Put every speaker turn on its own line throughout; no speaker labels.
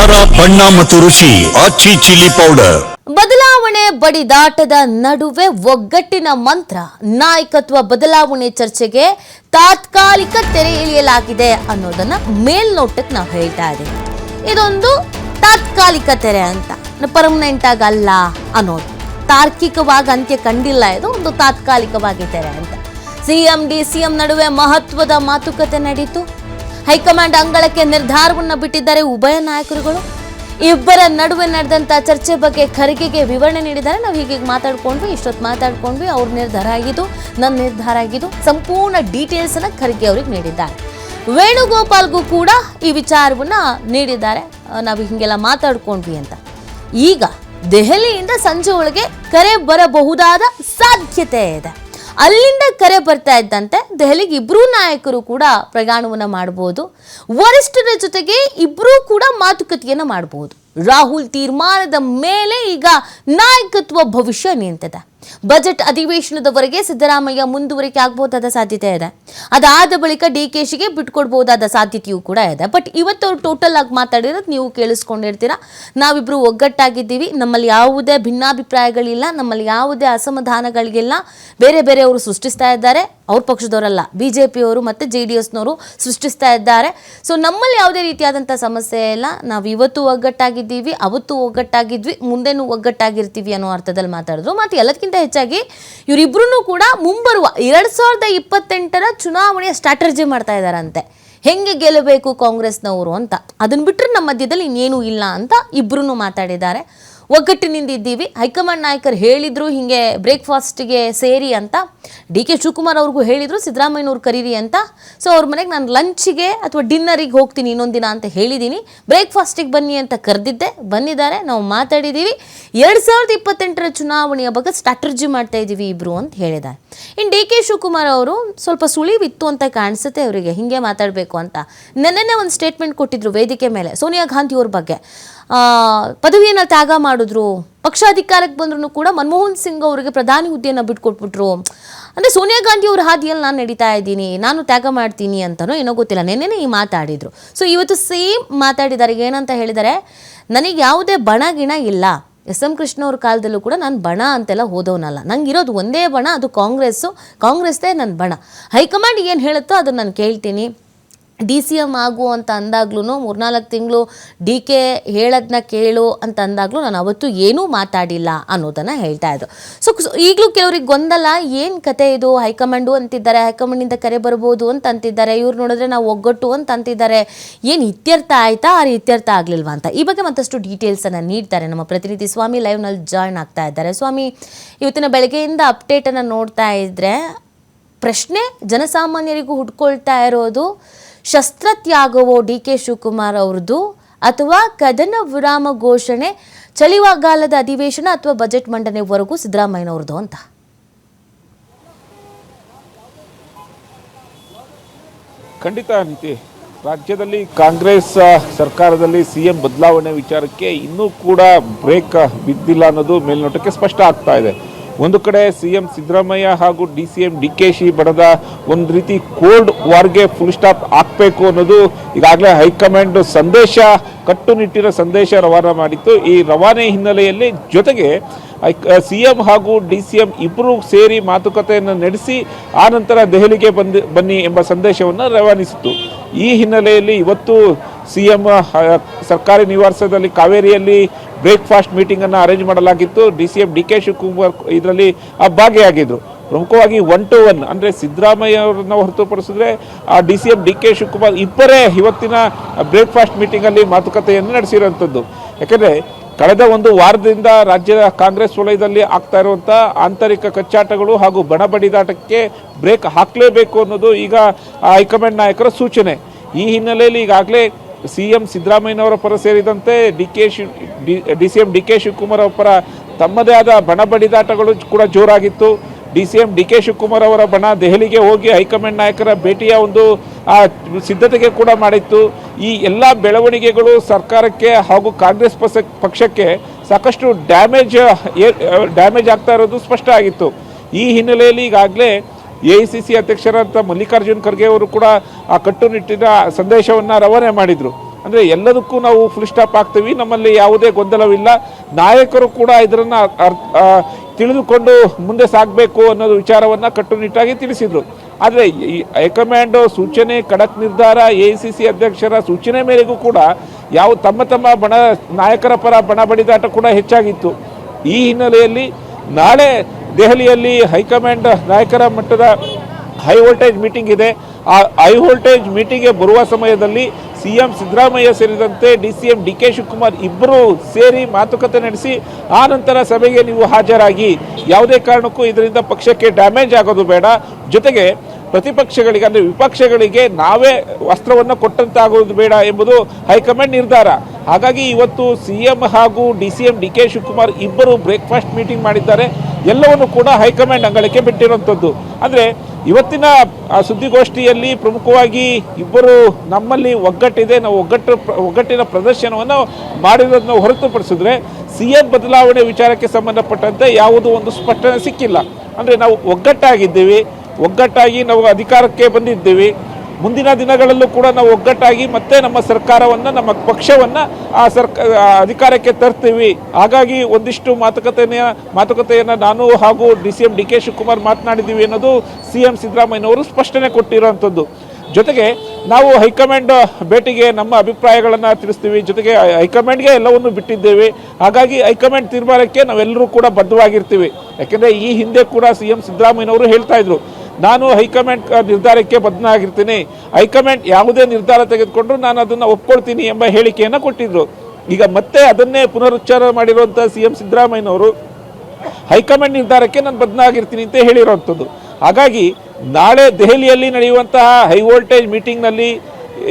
ಖಾರ, ಬಣ್ಣ ಮತ್ತು ರುಚಿ, ಆಚಿ ಚಿಲ್ಲಿ ಪೌಡರ್.
ಬದಲಾವಣೆ ಬಡಿದಾಟದ ನಡುವೆ ಒಗ್ಗಟ್ಟಿನ ಮಂತ್ರ, ನಾಯಕತ್ವ ಬದಲಾವಣೆ ಚರ್ಚೆಗೆ ತಾತ್ಕಾಲಿಕ ತೆರೆ ಇಳಿಯಲಾಗಿದೆ ಅನ್ನೋದನ್ನ ಮೇಲ್ನೋಟಕ್ಕೆ ನಾವು ಹೇಳ್ತಾ ಇದ್ದೀವಿ. ಇದೊಂದು ತಾತ್ಕಾಲಿಕ ತೆರೆ ಅಂತ, ಪರ್ಮನೆಂಟ್ ಆಗಿ ಅನ್ನೋದು. ತಾರ್ಕಿಕವಾಗಿ ಅಂತ್ಯ ಕಂಡಿಲ್ಲ, ಇದು ಒಂದು ತಾತ್ಕಾಲಿಕವಾಗಿ ತೆರೆ ಅಂತ. ಸಿಎಂ ಡಿ ಸಿಎಂ ನಡುವೆ ಮಹತ್ವದ ಮಾತುಕತೆ ನಡೀತು. ಹೈಕಮಾಂಡ್ ಅಂಗಳಕ್ಕೆ ನಿರ್ಧಾರವನ್ನು ಬಿಟ್ಟಿದ್ದಾರೆ ಉಭಯ ನಾಯಕರುಗಳು. ಇಬ್ಬರ ನಡುವೆ ನಡೆದಂತ ಚರ್ಚೆ ಬಗ್ಗೆ ಖರ್ಗೆಗೆ ವಿವರಣೆ ನೀಡಿದ್ದಾರೆ. ನಾವು ಹೀಗೆ ಮಾತಾಡ್ಕೊಂಡ್ವಿ, ಇಷ್ಟೊತ್ತು ಮಾತಾಡ್ಕೊಂಡ್ವಿ, ಅವ್ರ ನಿರ್ಧಾರ ಆಗಿದ್ದು ನನ್ನ ನಿರ್ಧಾರ ಆಗಿದ್ದು, ಸಂಪೂರ್ಣ ಡೀಟೇಲ್ಸ್ ಅನ್ನ ಖರ್ಗೆ ಅವ್ರಿಗೆ ನೀಡಿದ್ದಾರೆ. ವೇಣುಗೋಪಾಲ್ಗೂ ಕೂಡ ಈ ವಿಚಾರವನ್ನ ನೀಡಿದ್ದಾರೆ. ನಾವು ಹಿಂಗೆಲ್ಲ ಮಾತಾಡ್ಕೊಂಡ್ವಿ ಅಂತ. ಈಗ ದೆಹಲಿಯಿಂದ ಸಂಜೆ ಒಳಗೆ ಕರೆ ಬರಬಹುದಾದ ಸಾಧ್ಯತೆ ಇದೆ. ಅಲ್ಲಿಂದ ಕರೆ ಬರ್ತಾ ಇದ್ದಂತೆ ದೆಹಲಿಗೆ ಇಬ್ಬರೂ ನಾಯಕರು ಕೂಡ ಪ್ರಯಾಣವನ್ನು ಮಾಡಬಹುದು ವರಿಷ್ಠರ ಜೊತೆಗೆ ಇಬ್ಬರೂ ಕೂಡ ಮಾತುಕತೆಯನ್ನು ಮಾಡಬಹುದು ರಾಹುಲ್ ತೀರ್ಮಾನದ ಮೇಲೆ ಈಗ ನಾಯಕತ್ವ ಭವಿಷ್ಯ ನಿಂತಿದೆ. ಬಜೆಟ್ ಅಧಿವೇಶನದವರೆಗೆ ಸಿದ್ದರಾಮಯ್ಯ ಮುಂದುವರಿಕೆ ಆಗಬಹುದಾದ ಸಾಧ್ಯತೆ ಇದೆ. ಅದಾದ ಬಳಿಕ ಡಿ ಕೆ ಶಿಗೆ ಬಿಟ್ಕೊಡ್ಬಹುದಾದ ಸಾಧ್ಯತೆಯೂ ಕೂಡ ಇದೆ. ಬಟ್ ಇವತ್ತು ಅವ್ರು ಟೋಟಲ್ ಆಗಿ ಮಾತಾಡಿರೋದು ನೀವು ಕೇಳಿಸ್ಕೊಂಡಿರ್ತೀರಾ? ನಾವಿಬ್ರು ಒಗ್ಗಟ್ಟಾಗಿದ್ದೀವಿ. ನಮ್ಮಲ್ಲಿ ಯಾವುದೇ ಭಿನ್ನಾಭಿಪ್ರಾಯಗಳಿಲ್ಲ. ನಮ್ಮಲ್ಲಿ ಯಾವುದೇ ಅಸಮಾಧಾನಗಳಿಗೆಲ್ಲ. ಬೇರೆ ಬೇರೆಯವರು ಸೃಷ್ಟಿಸ್ತಾ ಇದ್ದಾರೆ. ಅವ್ರ ಪಕ್ಷದವರಲ್ಲ. ಬಿ ಜೆ ಪಿಯವರು ಮತ್ತು ಜೆ ಡಿ ಎಸ್ನವರು ಸೃಷ್ಟಿಸ್ತಾ ಇದ್ದಾರೆ. ಸೊ ನಮ್ಮಲ್ಲಿ ಯಾವುದೇ ರೀತಿಯಾದಂಥ ಸಮಸ್ಯೆ ಇಲ್ಲ. ನಾವು ಇವತ್ತು ಒಗ್ಗಟ್ಟಾಗಿದ್ದೀವಿ, ಅವತ್ತು ಒಗ್ಗಟ್ಟಾಗಿದ್ವಿ, ಮುಂದೆನೂ ಒಗ್ಗಟ್ಟಾಗಿರ್ತೀವಿ ಅನ್ನೋ ಅರ್ಥದಲ್ಲಿ ಮಾತಾಡಿದ್ರು. ಮತ್ತು ಎಲ್ಲದಕ್ಕಿಂತ ಹೆಚ್ಚಾಗಿ ಇವರಿಬ್ರು ಕೂಡ ಮುಂಬರುವ ಎರಡು ಸಾವಿರದ ಇಪ್ಪತ್ತೆಂಟರ ಚುನಾವಣೆಯ ಸ್ಟ್ರಾಟರ್ಜಿ ಮಾಡ್ತಾ ಇದ್ದಾರಂತೆ ಹೆಂಗೆ ಗೆಲ್ಲಬೇಕು ಕಾಂಗ್ರೆಸ್ನವರು ಅಂತ. ಅದನ್ನ ಬಿಟ್ಟರೆ ನಮ್ಮ ಮಧ್ಯದಲ್ಲಿ ಇನ್ನೇನು ಇಲ್ಲ ಅಂತ ಇಬ್ಬರೂ ಮಾತಾಡಿದ್ದಾರೆ. ಒಗ್ಗಟ್ಟಿನಿಂದ ಇದ್ದೀವಿ. ಹೈಕಮಾಂಡ್ ನಾಯಕರು ಹೇಳಿದ್ರು ಹಿಂಗೆ ಬ್ರೇಕ್ಫಾಸ್ಟ್ಗೆ ಸೇರಿ ಅಂತ. ಡಿ ಕೆ ಶಿವಕುಮಾರ್ ಅವ್ರಿಗೂ ಹೇಳಿದ್ರು, ಸಿದ್ದರಾಮಯ್ಯನವ್ರು ಕರೀರಿ ಅಂತ. ಸೊ ಅವ್ರ ಮನೆಗೆ ನಾನು ಲಂಚಿಗೆ ಅಥವಾ ಡಿನ್ನರಿಗೆ ಹೋಗ್ತೀನಿ ಇನ್ನೊಂದು ದಿನ ಅಂತ ಹೇಳಿದ್ದೀನಿ. ಬ್ರೇಕ್ಫಾಸ್ಟಿಗೆ ಬನ್ನಿ ಅಂತ ಕರೆದಿದ್ದೆ. ಬಂದಿದ್ದಾರೆ, ನಾವು ಮಾತಾಡಿದ್ದೀವಿ. ಎರಡು ಸಾವಿರದ ಇಪ್ಪತ್ತೆಂಟರ ಚುನಾವಣೆಯ ಬಗ್ಗೆ ಸ್ಟ್ರಾಟರ್ಜಿ ಮಾಡ್ತಾ ಇದ್ದೀವಿ ಇಬ್ರು ಅಂತ ಹೇಳಿದ್ದಾರೆ. ಇನ್ನು ಡಿ ಕೆ ಶಿವಕುಮಾರ್ ಅವರು ಸ್ವಲ್ಪ ಸುಳಿವಿತ್ತು ಅಂತ ಕಾಣಿಸುತ್ತೆ, ಅವರಿಗೆ ಹಿಂಗೆ ಮಾತಾಡಬೇಕು ಅಂತ. ನೆನ್ನೆನೇ ಒಂದು ಸ್ಟೇಟ್ಮೆಂಟ್ ಕೊಟ್ಟಿದ್ರು ವೇದಿಕೆ ಮೇಲೆ, ಸೋನಿಯಾ ಗಾಂಧಿ ಅವ್ರ ಬಗ್ಗೆ. ಪದವಿಯನ್ನು ತ್ಯಾಗ ತ್ಯಾಗ ಮಾಡಿದ್ರು. ಪಕ್ಷ ಅಧಿಕಾರಕ್ಕೆ ಬಂದ್ರು ಕೂಡ ಮನಮೋಹನ್ ಸಿಂಗ್ ಅವರಿಗೆ ಪ್ರಧಾನಿ ಹುದ್ದೆಯನ್ನು ಬಿಟ್ಕೊಟ್ಬಿಟ್ರು. ಅಂದರೆ ಸೋನಿಯಾ ಗಾಂಧಿ ಅವ್ರ ಹಾದಿಯಲ್ಲಿ ನಾನು ನಡೀತಾ ಇದ್ದೀನಿ, ನಾನು ತ್ಯಾಗ ಮಾಡ್ತೀನಿ ಅಂತನೋ ಏನೋ ಗೊತ್ತಿಲ್ಲ, ನೆನ್ನೆನೇ ಈ ಮಾತಾಡಿದ್ರು. ಸೊ ಇವತ್ತು ಸೇಮ್ ಮಾತಾಡಿದ್ದಾರೆ ಏನಂತ ಹೇಳಿದರೆ, ನನಗೆ ಯಾವುದೇ ಬಣ ಗಿಣ ಇಲ್ಲ. ಎಸ್ ಎಂ ಕೃಷ್ಣ ಅವ್ರ ಕಾಲದಲ್ಲೂ ಕೂಡ ನಾನು ಬಣ ಅಂತೆಲ್ಲ ಹೋದವನಲ್ಲ. ನಂಗೆ ಇರೋದು ಒಂದೇ ಬಣ, ಅದು ಕಾಂಗ್ರೆಸ್ಸು, ಕಾಂಗ್ರೆಸ್ದೇ ನನ್ನ ಬಣ. ಹೈಕಮಾಂಡ್ ಏನು ಹೇಳುತ್ತೋ ಅದನ್ನು ನಾನು ಕೇಳ್ತೀನಿ. ಡಿ ಸಿ ಎಂ ಆಗು ಅಂತ ಅಂದಾಗ್ಲೂ ಮೂರ್ನಾಲ್ಕು ತಿಂಗಳು ಡಿ ಕೆ ಹೇಳೋದನ್ನ ಕೇಳು ಅಂತ ಅಂದಾಗಲೂ ನಾನು ಅವತ್ತು ಏನೂ ಮಾತಾಡಿಲ್ಲ ಅನ್ನೋದನ್ನು ಹೇಳ್ತಾ ಇದ್ದರು ಸೊ ಈಗಲೂ ಕೆಲವ್ರಿಗೆ ಗೊಂದಲ, ಏನು ಕತೆ ಇದು? ಹೈಕಮಾಂಡು ಅಂತಿದ್ದಾರೆ, ಹೈಕಮಾಂಡಿಂದ ಕರೆ ಬರ್ಬೋದು ಅಂತ ಅಂತಿದ್ದಾರೆ, ಇವ್ರು ನೋಡಿದ್ರೆ ನಾವು ಒಗ್ಗಟ್ಟು ಅಂತ ಅಂತಿದ್ದಾರೆ. ಏನು ಇತ್ಯರ್ಥ ಆಯಿತಾ? ಆ ಇತ್ಯರ್ಥ ಆಗಲಿಲ್ವಾ ಅಂತ. ಈ ಬಗ್ಗೆ ಮತ್ತಷ್ಟು ಡೀಟೇಲ್ಸನ್ನು ನೀಡ್ತಾರೆ ನಮ್ಮ ಪ್ರತಿನಿಧಿ ಸ್ವಾಮಿ ಲೈವ್ನಲ್ಲಿ ಜಾಯ್ನ್ ಆಗ್ತಾ ಇದ್ದಾರೆ. ಸ್ವಾಮಿ, ಇವತ್ತಿನ ಬೆಳಗ್ಗೆಯಿಂದ ಅಪ್ಡೇಟನ್ನು ನೋಡ್ತಾ ಇದ್ದರೆ ಪ್ರಶ್ನೆ ಜನಸಾಮಾನ್ಯರಿಗೂ ಹುಡ್ಕೊಳ್ತಾ ಇರೋದು ಶಸ್ತ್ರತ್ಯಾಗವೋ ಡಿ ಕೆ ಶಿವಕುಮಾರ್ ಅವ್ರದ್ದು ಅಥವಾ ಕದನ ವಿರಾಮ ಘೋಷಣೆ ಚಳಿಗಾಲದ ಅಧಿವೇಶನ ಅಥವಾ ಬಜೆಟ್ ಮಂಡನೆವರೆಗೂ ಸಿದ್ದರಾಮಯ್ಯನವ್ರದ್ದು ಅಂತ?
ಖಂಡಿತ ನೀತಿ. ರಾಜ್ಯದಲ್ಲಿ ಕಾಂಗ್ರೆಸ್ ಸರ್ಕಾರದಲ್ಲಿ ಸಿ ಎಂ ಬದಲಾವಣೆ ವಿಚಾರಕ್ಕೆ ಇನ್ನೂ ಕೂಡ ಬ್ರೇಕ್ ಬಿದ್ದಿಲ್ಲ ಅನ್ನೋದು ಮೇಲ್ನೋಟಕ್ಕೆ ಸ್ಪಷ್ಟ ಆಗ್ತಾ ಇದೆ. ಒಂದು ಕಡೆ ಸಿ ಎಂ ಸಿದ್ದರಾಮಯ್ಯ ಹಾಗೂ D C M D K she ಬಣದ ಒಂದು ರೀತಿ ಕೋಲ್ಡ್ ವಾರ್ಗೆ ಫುಲ್ ಸ್ಟಾಪ್ ಹಾಕಬೇಕು ಅನ್ನೋದು ಈಗಾಗಲೇ ಹೈಕಮಾಂಡ್ ಸಂದೇಶ, ಕಟ್ಟುನಿಟ್ಟಿನ ಸಂದೇಶ ರವಾನೆ ಮಾಡಿತ್ತು. ಈ ರವಾನೆ ಹಿನ್ನೆಲೆಯಲ್ಲಿ ಜೊತೆಗೆ ಸಿ ಎಂ ಹಾಗೂ ಡಿ ಸಿ ಎಂ ಇಬ್ಬರು ಸೇರಿ ಮಾತುಕತೆಯನ್ನು ನಡೆಸಿ, ಆ ನಂತರ ದೆಹಲಿಗೆ ಬಂದು, ಬನ್ನಿ ಎಂಬ ಸಂದೇಶವನ್ನು ರವಾನಿಸಿತು ಈ ಹಿನ್ನೆಲೆಯಲ್ಲಿ ಇವತ್ತು ಸಿ ಎಂ ಸರ್ಕಾರಿ ನಿವಾಸದಲ್ಲಿ ಕಾವೇರಿಯಲ್ಲಿ ಬ್ರೇಕ್ಫಾಸ್ಟ್ ಮೀಟಿಂಗನ್ನು ಅರೇಂಜ್ ಮಾಡಲಾಗಿತ್ತು. D C M D K Shivakumar ಇದರಲ್ಲಿ ಭಾಗಿಯಾಗಿದ್ದರು ಪ್ರಮುಖವಾಗಿ ಒನ್ ಟು ಒನ್ ಅಂದರೆ ಸಿದ್ದರಾಮಯ್ಯ ಅವರನ್ನು ಹೊರತುಪಡಿಸಿದ್ರೆ, ಆ D C M D K Shivakumar ಇಬ್ಬರೇ ಇವತ್ತಿನ ಬ್ರೇಕ್ಫಾಸ್ಟ್ ಮೀಟಿಂಗಲ್ಲಿ ಮಾತುಕತೆಯನ್ನು ನಡೆಸಿರುವಂಥದ್ದು. ಯಾಕೆಂದರೆ, ಕಳೆದ ಒಂದು ವಾರದಿಂದ ರಾಜ್ಯದ ಕಾಂಗ್ರೆಸ್ ವಲಯದಲ್ಲಿ ಆಗ್ತಾ ಇರುವಂಥ ಆಂತರಿಕ ಕಚ್ಚಾಟಗಳು ಹಾಗೂ ಬಣ ಬಡಿದಾಟಕ್ಕೆ ಬ್ರೇಕ್ ಹಾಕಲೇಬೇಕು ಅನ್ನೋದು ಈಗ ಹೈಕಮಾಂಡ್ ನಾಯಕರ ಸೂಚನೆ. ಈ ಹಿನ್ನೆಲೆಯಲ್ಲಿ ಈಗಾಗಲೇ ಸಿ ಎಂ ಸಿದ್ದರಾಮಯ್ಯನವರ ಪರ ಸೇರಿದಂತೆ D K Shiv D C M D K Shivakumar ಅವರ ತಮ್ಮದೇ ಆದ ಬಣ ಬಡಿದಾಟಗಳು ಕೂಡ ಜೋರಾಗಿತ್ತು. D C M D K Shivakumar ಅವರ ಬಣ ದೆಹಲಿಗೆ ಹೋಗಿ ಹೈಕಮಾಂಡ್ ನಾಯಕರ ಭೇಟಿಯ ಒಂದು ಸಿದ್ಧತೆಗೆ ಕೂಡ ಮಾಡಿತ್ತು. ಈ ಎಲ್ಲ ಬೆಳವಣಿಗೆಗಳು ಸರ್ಕಾರಕ್ಕೆ ಹಾಗೂ ಕಾಂಗ್ರೆಸ್ ಪಕ್ಷ ಪಕ್ಷಕ್ಕೆ ಸಾಕಷ್ಟು ಡ್ಯಾಮೇಜ್ ಡ್ಯಾಮೇಜ್ ಆಗ್ತಾ ಇರೋದು ಸ್ಪಷ್ಟ ಆಗಿತ್ತು. ಈ ಹಿನ್ನೆಲೆಯಲ್ಲಿ ಈಗಾಗಲೇ ಎ ಐ ಸಿ ಸಿ ಅಧ್ಯಕ್ಷರಾದಂಥ ಮಲ್ಲಿಕಾರ್ಜುನ್ ಖರ್ಗೆ ಅವರು ಕೂಡ ಆ ಕಟ್ಟುನಿಟ್ಟಿನ ಸಂದೇಶವನ್ನು ರವಾನೆ ಮಾಡಿದರು. ಅಂದರೆ ಎಲ್ಲದಕ್ಕೂ ನಾವು ಫುಲ್ ಸ್ಟಾಪ್ ಆಗ್ತೀವಿ, ನಮ್ಮಲ್ಲಿ ಯಾವುದೇ ಗೊಂದಲವಿಲ್ಲ. ನಾಯಕರು ಕೂಡ ಇದರನ್ನು ತಿಳಿದುಕೊಂಡು ಮುಂದೆ ಸಾಗಬೇಕು ಅನ್ನೋದು ವಿಚಾರವನ್ನು ಕಟ್ಟುನಿಟ್ಟಾಗಿ ತಿಳಿಸಿದರು. ಆದರೆ ಈ ಹೈಕಮಾಂಡ್ ಸೂಚನೆ, ಖಡಕ್ ನಿರ್ಧಾರ, ಎ ಸಿ ಸಿ ಅಧ್ಯಕ್ಷರ ಸೂಚನೆ ಮೇರೆಗೂ ಕೂಡ ಯಾವ ತಮ್ಮ ತಮ್ಮ ಬಣ, ನಾಯಕರ ಪರ ಬಣ ಬಡಿದಾಟ ಕೂಡ ಹೆಚ್ಚಾಗಿತ್ತು. ಈ ಹಿನ್ನೆಲೆಯಲ್ಲಿ ನಾಳೆ ದೆಹಲಿಯಲ್ಲಿ ಹೈಕಮಾಂಡ್ ನಾಯಕರ ಮಟ್ಟದ ಹೈ ವೋಲ್ಟೇಜ್ ಮೀಟಿಂಗ್ ಇದೆ. ಆ ಹೈ ವೋಲ್ಟೇಜ್ ಮೀಟಿಂಗ್ಗೆ ಬರುವ ಸಮಯದಲ್ಲಿ ಸಿ ಎಂ ಸಿದ್ದರಾಮಯ್ಯ ಸೇರಿದಂತೆ D C M D K Shivakumar ಇಬ್ಬರು ಸೇರಿ ಮಾತುಕತೆ ನಡೆಸಿ, ಆ ನಂತರ ಸಭೆಗೆ ನೀವು ಹಾಜರಾಗಿ. ಯಾವುದೇ ಕಾರಣಕ್ಕೂ ಇದರಿಂದ ಪಕ್ಷಕ್ಕೆ ಡ್ಯಾಮೇಜ್ ಆಗೋದು ಬೇಡ. ಜೊತೆಗೆ ಪ್ರತಿಪಕ್ಷಗಳಿಗೆ ಅಂದರೆ ವಿಪಕ್ಷಗಳಿಗೆ ನಾವೇ ವಸ್ತ್ರವನ್ನು ಕೊಟ್ಟಂತಾಗುವುದು ಬೇಡ ಎಂಬುದು ಹೈಕಮಾಂಡ್ ನಿರ್ಧಾರ. ಹಾಗಾಗಿ ಇವತ್ತು ಸಿ ಎಂ ಹಾಗೂ D C M D K Shivakumar ಇಬ್ಬರು ಬ್ರೇಕ್ಫಾಸ್ಟ್ ಮೀಟಿಂಗ್ ಮಾಡಿದ್ದಾರೆ. ಎಲ್ಲವನ್ನು ಕೂಡ ಹೈಕಮಾಂಡ್ ಅಂಗಳಕ್ಕೆ ಬಿಟ್ಟಿರುವಂಥದ್ದು. ಅಂದರೆ ಇವತ್ತಿನ ಸುದ್ದಿಗೋಷ್ಠಿಯಲ್ಲಿ ಪ್ರಮುಖವಾಗಿ ಇಬ್ಬರು ನಮ್ಮಲ್ಲಿ ಒಗ್ಗಟ್ಟಿದೆ, ನಾವು ಒಗ್ಗಟ್ಟು ಒಗ್ಗಟ್ಟಿನ ಪ್ರದರ್ಶನವನ್ನು ಮಾಡಿರೋದನ್ನ ಹೊರತುಪಡಿಸಿದ್ರೆ ಸಿ ಎಂ ಬದಲಾವಣೆ ವಿಚಾರಕ್ಕೆ ಸಂಬಂಧಪಟ್ಟಂತೆ ಯಾವುದೂ ಒಂದು ಸ್ಪಷ್ಟನೆ ಸಿಕ್ಕಿಲ್ಲ. ಅಂದರೆ ನಾವು ಒಗ್ಗಟ್ಟಾಗಿದ್ದೀವಿ, ಒಗ್ಗಟ್ಟಾಗಿ ನಾವು ಅಧಿಕಾರಕ್ಕೆ ಬಂದಿದ್ದೀವಿ. ಮುಂದಿನ ದಿನಗಳಲ್ಲೂ ಕೂಡ ನಾವು ಒಗ್ಗಟ್ಟಾಗಿ ಮತ್ತೆ ನಮ್ಮ ಸರ್ಕಾರವನ್ನು, ನಮ್ಮ ಪಕ್ಷವನ್ನು ಆ ಸರ್ಕ ಅಧಿಕಾರಕ್ಕೆ ತರ್ತೀವಿ. ಹಾಗಾಗಿ ಒಂದಿಷ್ಟು ಮಾತುಕತೆಯ ಮಾತುಕತೆಯನ್ನು ನಾನು ಹಾಗೂ D C M D K Shivakumar ಮಾತನಾಡಿದ್ದೀವಿ ಅನ್ನೋದು ಸಿ ಎಂ ಸಿದ್ದರಾಮಯ್ಯನವರು ಸ್ಪಷ್ಟನೆ ಕೊಟ್ಟಿರುವಂಥದ್ದು ಜೊತೆಗೆ ನಾವು ಹೈಕಮಾಂಡ್ ಭೇಟಿಗೆ ನಮ್ಮ ಅಭಿಪ್ರಾಯಗಳನ್ನು ತಿಳಿಸ್ತೀವಿ. ಜೊತೆಗೆ ಹೈಕಮಾಂಡ್ಗೆ ಎಲ್ಲವನ್ನು ಬಿಟ್ಟಿದ್ದೇವೆ. ಹಾಗಾಗಿ ಹೈಕಮಾಂಡ್ ತೀರ್ಮಾನಕ್ಕೆ ನಾವೆಲ್ಲರೂ ಕೂಡ ಬದ್ಧವಾಗಿರ್ತೀವಿ. ಯಾಕೆಂದರೆ ಈ ಹಿಂದೆ ಕೂಡ ಸಿ ಎಂ ಸಿದ್ದರಾಮಯ್ಯನವರು ಹೇಳ್ತಾ ಇದ್ರು ನಾನು ಹೈಕಮಾಂಡ್ ನಿರ್ಧಾರಕ್ಕೆ ಬದ್ಧನಾಗಿರ್ತೀನಿ. ಹೈಕಮಾಂಡ್ ಯಾವುದೇ ನಿರ್ಧಾರ ತೆಗೆದುಕೊಂಡ್ರು ನಾನು ಅದನ್ನು ಒಪ್ಕೊಳ್ತೀನಿ ಎಂಬ ಹೇಳಿಕೆಯನ್ನು ಕೊಟ್ಟಿದ್ರು. ಈಗ ಮತ್ತೆ ಅದನ್ನೇ ಪುನರುಚ್ಚಾರ ಮಾಡಿರುವಂಥ ಸಿ ಎಂ ಸಿದ್ದರಾಮಯ್ಯನವರು, ಹೈಕಮಾಂಡ್ ನಿರ್ಧಾರಕ್ಕೆ ನಾನು ಬದ್ಧನಾಗಿರ್ತೀನಿ ಅಂತ ಹೇಳಿರುವಂಥದ್ದು. ಹಾಗಾಗಿ ನಾಳೆ ದೆಹಲಿಯಲ್ಲಿ ನಡೆಯುವಂತಹ ಹೈ ವೋಲ್ಟೇಜ್ ಮೀಟಿಂಗ್ನಲ್ಲಿ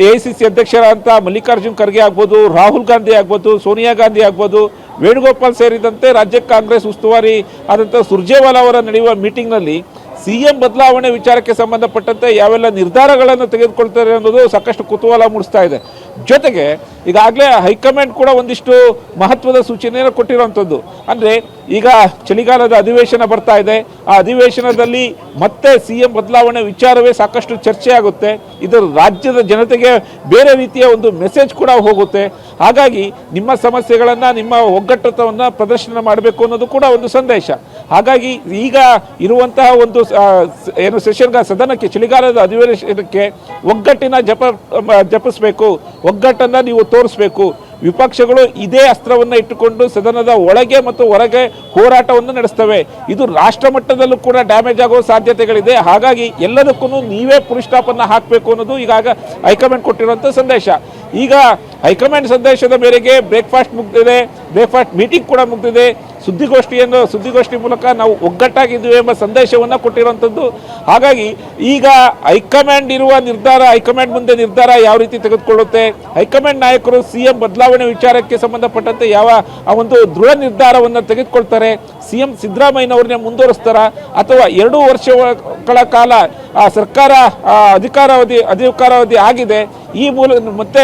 ಎ ಸಿ ಸಿ ಅಧ್ಯಕ್ಷರಾದಂಥ ಮಲ್ಲಿಕಾರ್ಜುನ್ ಖರ್ಗೆ ಆಗ್ಬೋದು, ರಾಹುಲ್ ಗಾಂಧಿ ಆಗ್ಬೋದು, ಸೋನಿಯಾ ಗಾಂಧಿ ಆಗ್ಬೋದು, ವೇಣುಗೋಪಾಲ್ ಸೇರಿದಂತೆ ರಾಜ್ಯ ಕಾಂಗ್ರೆಸ್ ಉಸ್ತುವಾರಿ ಆದಂಥ ಸುರ್ಜೇವಾಲಾ ಅವರ ನಡೆಯುವ ಮೀಟಿಂಗ್ನಲ್ಲಿ ಸಿ ಎಂ ಬದಲಾವಣೆ ವಿಚಾರಕ್ಕೆ ಸಂಬಂಧಪಟ್ಟಂತೆ ಯಾವೆಲ್ಲ ನಿರ್ಧಾರಗಳನ್ನು ತೆಗೆದುಕೊಳ್ತಾರೆ ಅನ್ನೋದು ಸಾಕಷ್ಟು ಕುತೂಹಲ ಮೂಡಿಸ್ತಾ ಇದೆ. ಜೊತೆಗೆ ಈಗಾಗಲೇ ಹೈಕಮಾಂಡ್ ಕೂಡ ಒಂದಿಷ್ಟು ಮಹತ್ವದ ಸೂಚನೆಯನ್ನು ಕೊಟ್ಟಿರುವಂಥದ್ದು. ಅಂದರೆ ಈಗ ಚಳಿಗಾಲದ ಅಧಿವೇಶನ ಬರ್ತಾ ಇದೆ. ಆ ಅಧಿವೇಶನದಲ್ಲಿ ಮತ್ತೆ ಸಿ ಎಂ ಬದಲಾವಣೆ ವಿಚಾರವೇ ಸಾಕಷ್ಟು ಚರ್ಚೆ ಆಗುತ್ತೆ ಇದು ರಾಜ್ಯದ ಜನತೆಗೆ ಬೇರೆ ರೀತಿಯ ಒಂದು ಮೆಸೇಜ್ ಕೂಡ ಹೋಗುತ್ತೆ. ಹಾಗಾಗಿ ನಿಮ್ಮ ಸಮಸ್ಯೆಗಳನ್ನು, ನಿಮ್ಮ ಒಗ್ಗಟ್ಟತವನ್ನು ಪ್ರದರ್ಶನ ಮಾಡಬೇಕು ಅನ್ನೋದು ಕೂಡ ಒಂದು ಸಂದೇಶ. ಹಾಗಾಗಿ ಈಗ ಇರುವಂತಹ ಒಂದು ಏನು ಸೆಷನ್ಗ, ಸದನಕ್ಕೆ, ಚಳಿಗಾಲದ ಅಧಿವೇಶನಕ್ಕೆ ಒಗ್ಗಟ್ಟಿನ ಜಪ ಜಪಿಸಬೇಕು, ಒಗ್ಗಟ್ಟನ್ನು ನೀವು ತೋರಿಸ್ಬೇಕು. ವಿಪಕ್ಷಗಳು ಇದೇ ಅಸ್ತ್ರವನ್ನು ಇಟ್ಟುಕೊಂಡು ಸದನದ ಒಳಗೆ ಮತ್ತು ಹೊರಗೆ ಹೋರಾಟವನ್ನು ನಡೆಸ್ತವೆ. ಇದು ರಾಷ್ಟ್ರ ಮಟ್ಟದಲ್ಲೂ ಕೂಡ ಡ್ಯಾಮೇಜ್ ಆಗೋ ಸಾಧ್ಯತೆಗಳಿದೆ. ಹಾಗಾಗಿ ಎಲ್ಲದಕ್ಕೂ ನೀವೇ ಪುರುಷ್ಟಾಪನ್ನು ಹಾಕಬೇಕು ಅನ್ನೋದು ಈಗಾಗ ಹೈಕಮಾಂಡ್ ಕೊಟ್ಟಿರುವಂಥ ಸಂದೇಶ. ಈಗ ಹೈಕಮಾಂಡ್ ಸಂದೇಶದ ಮೇರೆಗೆ ಬ್ರೇಕ್ಫಾಸ್ಟ್ ಮುಗ್ದಿದೆ. ಬ್ರೇಕ್ಫಾಸ್ಟ್ ಮೀಟಿಂಗ್ ಕೂಡ ಮುಗ್ದಿದೆ. ಸುದ್ದಿಗೋಷ್ಠಿಯನ್ನು ಸುದ್ದಿಗೋಷ್ಠಿ ಮೂಲಕ ನಾವು ಒಗ್ಗಟ್ಟಾಗಿದ್ದೀವಿ ಎಂಬ ಸಂದೇಶವನ್ನು ಕೊಟ್ಟಿರುವಂಥದ್ದು. ಹಾಗಾಗಿ ಈಗ ಹೈಕಮಾಂಡ್ ಇರುವ ನಿರ್ಧಾರ, ಹೈಕಮಾಂಡ್ ಮುಂದೆ ನಿರ್ಧಾರ ಯಾವ ರೀತಿ ತೆಗೆದುಕೊಳ್ಳುತ್ತೆ? ಹೈಕಮಾಂಡ್ ನಾಯಕರು ಸಿ ಎಂ ಬದಲಾವಣೆ ವಿಚಾರಕ್ಕೆ ಸಂಬಂಧಪಟ್ಟಂತೆ ಯಾವ ಆ ಒಂದು ದೃಢ ನಿರ್ಧಾರವನ್ನು ತೆಗೆದುಕೊಳ್ತಾರೆ? ಸಿ ಎಂ ಸಿದ್ದರಾಮಯ್ಯನವ್ರನ್ನೇ ಮುಂದುವರಿಸ್ತಾರ? ಅಥವಾ ಎರಡು ವರ್ಷಗಳ ಕಾಲ ಆ ಸರ್ಕಾರ ಅಧಿಕಾರಾವಧಿ ಅಧಿಕಾರಾವಧಿ ಆಗಿದೆ, ಈ ಮೂಲ ಮತ್ತೆ